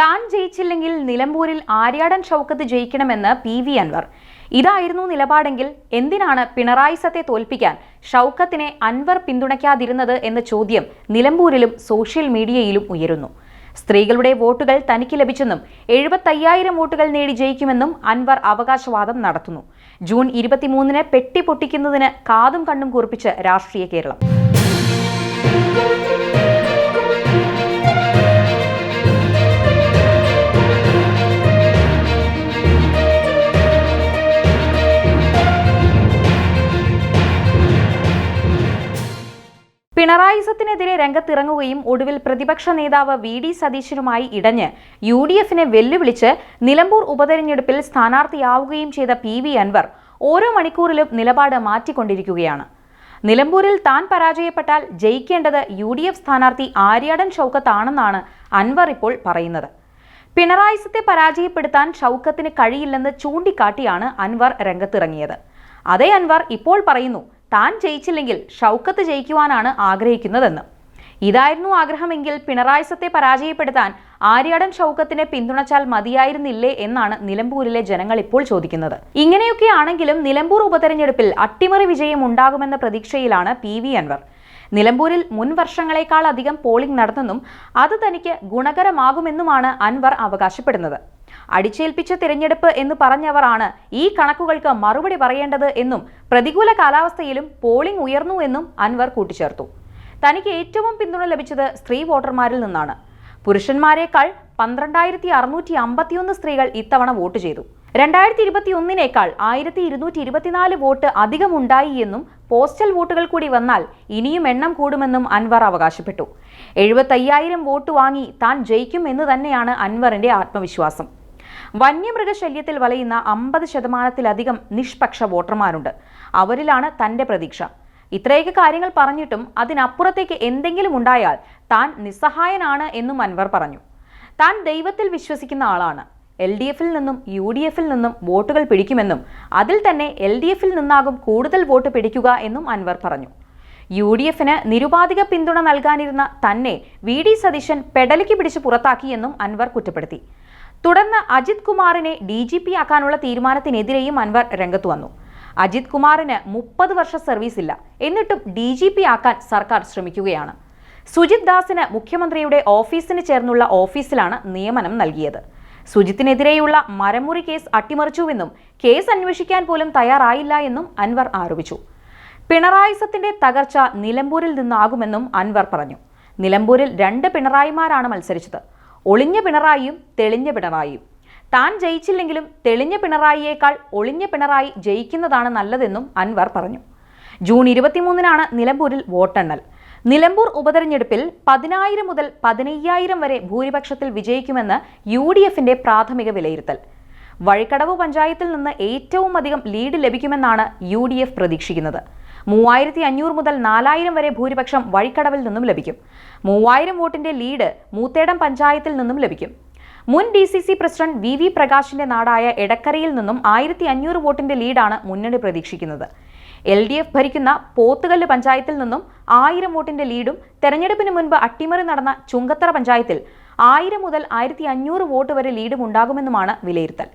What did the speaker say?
താൻ ജയിച്ചില്ലെങ്കിൽ നിലമ്പൂരിൽ ആര്യാടൻ ഷൗക്കത്ത് ജയിക്കണമെന്ന് പി വി അൻവർ. ഇതായിരുന്നു നിലപാടെങ്കിൽ എന്തിനാണ് പിണറായി സത്തെ തോൽപ്പിക്കാൻ ഷൗക്കത്തിനെ അൻവർ പിന്തുണയ്ക്കാതിരുന്നത് എന്ന ചോദ്യം നിലമ്പൂരിലും സോഷ്യൽ മീഡിയയിലും ഉയരുന്നു. സ്ത്രീകളുടെ വോട്ടുകൾ തനിക്ക് ലഭിച്ചെന്നും എഴുപത്തയ്യായിരം വോട്ടുകൾ നേടി ജയിക്കുമെന്നും അൻവർ അവകാശവാദം നടത്തുന്നു. ജൂൺ ഇരുപത്തിമൂന്നിന് പെട്ടി പൊട്ടിക്കുന്നതിന് കാതും കണ്ണും കുറിപ്പിച്ച് രാഷ്ട്രീയ കേരളം. പിണറായിസത്തിനെതിരെ രംഗത്തിറങ്ങുകയും ഒടുവിൽ പ്രതിപക്ഷ നേതാവ് വി ഡി സതീശനുമായി ഇടഞ്ഞ് യു ഡി എഫിനെ വെല്ലുവിളിച്ച് നിലമ്പൂർ ഉപതെരഞ്ഞെടുപ്പിൽ സ്ഥാനാർത്ഥിയാവുകയും ചെയ്ത പി വി അൻവർ ഓരോ മണിക്കൂറിലും നിലപാട് മാറ്റിക്കൊണ്ടിരിക്കുകയാണ്. നിലമ്പൂരിൽ താൻ പരാജയപ്പെട്ടാൽ ജയിക്കേണ്ടത് യു ഡി എഫ് സ്ഥാനാർത്ഥി ആര്യാടൻ ഷൗക്കത്താണെന്നാണ് അൻവർ ഇപ്പോൾ പറയുന്നത്. പിണറായിസത്തെ പരാജയപ്പെടുത്താൻ ഷൗക്കത്തിന് കഴിയില്ലെന്ന് ചൂണ്ടിക്കാട്ടിയാണ് അൻവർ രംഗത്തിറങ്ങിയത്. അതേ അൻവർ ഇപ്പോൾ പറയുന്നു താൻ ജയിച്ചില്ലെങ്കിൽ ഷൗക്കത്ത് ജയിക്കുവാനാണ് ആഗ്രഹിക്കുന്നതെന്ന്. ഇതായിരുന്നു ആഗ്രഹമെങ്കിൽ പിണറായിസത്തെ പരാജയപ്പെടുത്താൻ ആര്യാടൻ ഷൗക്കത്തിനെ പിന്തുണച്ചാൽ മതിയായിരുന്നില്ലേ എന്നാണ് നിലമ്പൂരിലെ ജനങ്ങൾ ഇപ്പോൾ ചോദിക്കുന്നത്. ഇങ്ങനെയൊക്കെ ആണെങ്കിലും നിലമ്പൂർ ഉപതെരഞ്ഞെടുപ്പിൽ അട്ടിമറി വിജയം ഉണ്ടാകുമെന്ന പ്രതീക്ഷയിലാണ് പി വി അൻവർ. നിലമ്പൂരിൽ മുൻ വർഷങ്ങളെക്കാൾ അധികം പോളിംഗ് നടന്നെന്നും അത് തനിക്ക് ഗുണകരമാകുമെന്നുമാണ് അൻവർ അവകാശപ്പെടുന്നത്. അടിച്ചേൽപ്പിച്ച തിരഞ്ഞെടുപ്പ് എന്ന് പറഞ്ഞവരാണ് ഈ കണക്കുകൾക്ക് മറുപടി പറയേണ്ടത് എന്നും പ്രതികൂല കാലാവസ്ഥയിലും പോളിംഗ് ഉയർന്നു എന്നും അൻവർ കൂട്ടിച്ചേർത്തു. തനിക്ക് ഏറ്റവും പിന്തുണ ലഭിച്ചത് സ്ത്രീ വോട്ടർമാരിൽ നിന്നാണ്. പുരുഷന്മാരെക്കാൾ പന്ത്രണ്ടായിരത്തി അറുന്നൂറ്റി അമ്പത്തിയൊന്ന് സ്ത്രീകൾ ഇത്തവണ വോട്ട് ചെയ്തു. രണ്ടായിരത്തി ഇരുപത്തി ഒന്നിനേക്കാൾ ആയിരത്തി ഇരുന്നൂറ്റി ഇരുപത്തിനാല് വോട്ട് അധികമുണ്ടായി എന്നും പോസ്റ്റൽ വോട്ടുകൾ കൂടി വന്നാൽ ഇനിയും എണ്ണം കൂടുമെന്നും അൻവർ അവകാശപ്പെട്ടു. എഴുപത്തയ്യായിരം വോട്ട് വാങ്ങി താൻ ജയിക്കും എന്ന് തന്നെയാണ് അൻവറിന്റെ ആത്മവിശ്വാസം. വന്യമൃഗശല്യത്തിൽ വലയുന്ന അമ്പത് ശതമാനത്തിലധികം നിഷ്പക്ഷ വോട്ടർമാരുണ്ട്. അവരിലാണ് തന്റെ പ്രതീക്ഷ. ഇത്രയൊക്കെ കാര്യങ്ങൾ പറഞ്ഞിട്ടും അതിനപ്പുറത്തേക്ക് എന്തെങ്കിലും ഉണ്ടായാൽ താൻ നിസ്സഹായനാണ് എന്നും അൻവർ പറഞ്ഞു. താൻ ദൈവത്തിൽ വിശ്വസിക്കുന്ന ആളാണ്. എൽ ഡി എഫിൽ നിന്നും യു ഡി എഫിൽ നിന്നും വോട്ടുകൾ പിടിക്കുമെന്നും അതിൽ തന്നെ എൽ ഡി എഫിൽ നിന്നാകും കൂടുതൽ വോട്ട് പിടിക്കുക എന്നും അൻവർ പറഞ്ഞു. യു ഡി എഫിന് നിരുപാധിക പിന്തുണ നൽകാനിരുന്ന തന്നെ വി ഡി സതീശൻ പെടലിക്ക് പിടിച്ച് പുറത്താക്കിയെന്നും അൻവർ കുറ്റപ്പെടുത്തി. തുടർന്ന് അജിത് കുമാറിനെ ഡി ജി പി ആക്കാനുള്ള തീരുമാനത്തിനെതിരെയും അൻവർ രംഗത്തു വന്നു. അജിത് കുമാറിന് മുപ്പത് വർഷ സർവീസ് ഇല്ല എന്നിട്ടും ഡി ജി പി ആക്കാൻ സർക്കാർ ശ്രമിക്കുകയാണ്. സുജിത് ദാസിന് മുഖ്യമന്ത്രിയുടെ ഓഫീസിന് ചേർന്നുള്ള ഓഫീസിലാണ് നിയമനം നൽകിയത്. സുജിത്തിനെതിരെയുള്ള മരമുറി കേസ് അട്ടിമറിച്ചുവെന്നും കേസ് അന്വേഷിക്കാൻ പോലും തയ്യാറായില്ല എന്നും അൻവർ ആരോപിച്ചു. പിണറായിസത്തിന്റെ തകർച്ച നിലമ്പൂരിൽ നിന്നാകുമെന്നും അൻവർ പറഞ്ഞു. നിലമ്പൂരിൽ രണ്ട് പിണറായിമാരാണ് മത്സരിച്ചത്. ഒളിഞ്ഞ പിണറായിയും തെളിഞ്ഞ പിണറായിയും. താൻ ജയിച്ചില്ലെങ്കിലും തെളിഞ്ഞ പിണറായിയേക്കാൾ ഒളിഞ്ഞ പിണറായി ജയിക്കുന്നതാണ് നല്ലതെന്നും അൻവർ പറഞ്ഞു. ജൂൺ ഇരുപത്തിമൂന്നിനാണ് നിലമ്പൂരിൽ വോട്ടെണ്ണൽ. നിലമ്പൂർ ഉപതെരഞ്ഞെടുപ്പിൽ പതിനായിരം മുതൽ പതിനയ്യായിരം വരെ ഭൂരിപക്ഷത്തിൽ വിജയിക്കുമെന്ന് യു ഡി എഫിന്റെ പ്രാഥമിക വിലയിരുത്തൽ. വഴിക്കടവ് പഞ്ചായത്തിൽ നിന്ന് ഏറ്റവും അധികം ലീഡ് ലഭിക്കുമെന്നാണ് യു ഡി എഫ് പ്രതീക്ഷിക്കുന്നത്. മൂവായിരത്തി അഞ്ഞൂറ് മുതൽ നാലായിരം വരെ ഭൂരിപക്ഷം വഴിക്കടവിൽ നിന്നും ലഭിക്കും. മൂവായിരം വോട്ടിന്റെ ലീഡ് മൂത്തേടം പഞ്ചായത്തിൽ നിന്നും ലഭിക്കും. മുൻ D C C president V V പ്രകാശിന്റെ നാടായ എടക്കരയിൽ നിന്നും ആയിരത്തി അഞ്ഞൂറ് വോട്ടിന്റെ ലീഡാണ് മുന്നണി പ്രതീക്ഷിക്കുന്നത്. എൽ ഡി എഫ് ഭരിക്കുന്ന പോത്തുകല്ല് പഞ്ചായത്തിൽ നിന്നും ആയിരം വോട്ടിന്റെ ലീഡും തെരഞ്ഞെടുപ്പിന് മുൻപ് അട്ടിമറി നടന്ന ചുങ്കത്തറ പഞ്ചായത്തിൽ ആയിരം മുതൽ ആയിരത്തി അഞ്ഞൂറ് വോട്ട് വരെ ലീഡും ഉണ്ടാകുമെന്നുമാണ് വിലയിരുത്തൽ.